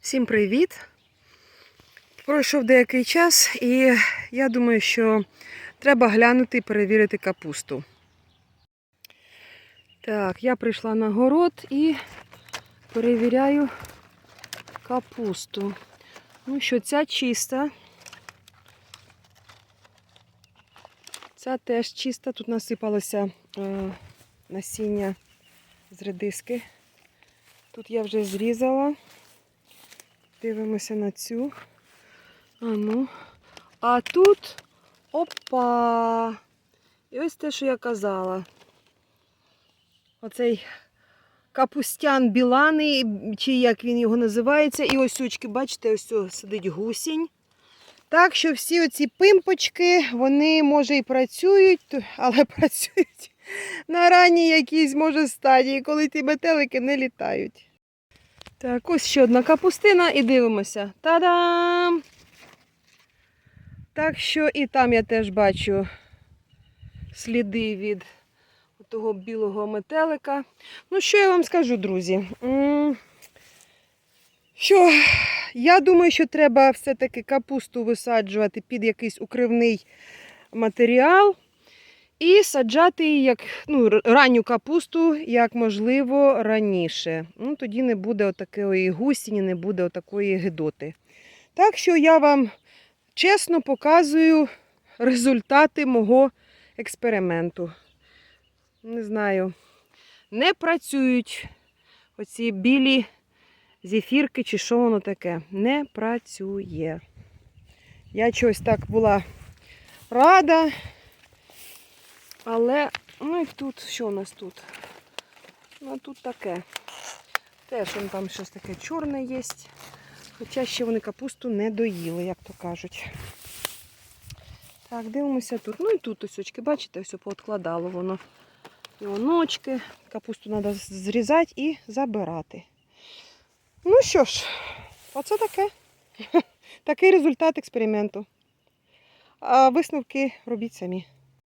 Всім привіт! Пройшов деякий час і я думаю, що треба глянути і перевірити капусту. Так, я прийшла на город і перевіряю капусту. Ну що, ця чиста. Ця теж чиста. Тут насипалося е, насіння з редиски. Тут я вже зрізала. Дивимося на цю. А ну. А тут опа! І ось те, що я казала. Оцей капустян біланий, чи як він його називається. І ось очки, бачите, ось сидить гусінь. Так що всі оці пимпочки, вони, може, і працюють, але працюють на ранній якійсь, може, стадії, коли ті метелики не літають. Так, ось ще одна капустина і дивимося. Та-дам! Так що і там я теж бачу сліди від того білого метелика. Ну, що я вам скажу, друзі? Що я думаю, що треба все-таки капусту висаджувати під якийсь укривний матеріал. І саджати її як ну, ранню капусту, як можливо, раніше. Ну, тоді не буде отакої гусіні, не буде отакої гидоти. Так що я вам чесно показую результати мого експерименту. Не знаю, не працюють оці білі зефірки чи що воно таке. Не працює. Я чогось так була рада. Але, ну і тут, що у нас тут? Ну тут таке. Теж он там щось таке чорне є. Хоча ще вони капусту не доїли, як то кажуть. Так, дивимося тут. Ну і тут ось бачите, все пооткладало воно. І оночки. Капусту треба зрізати і забирати. Ну що ж, оце таке. Такий результат експерименту. А висновки робіть самі.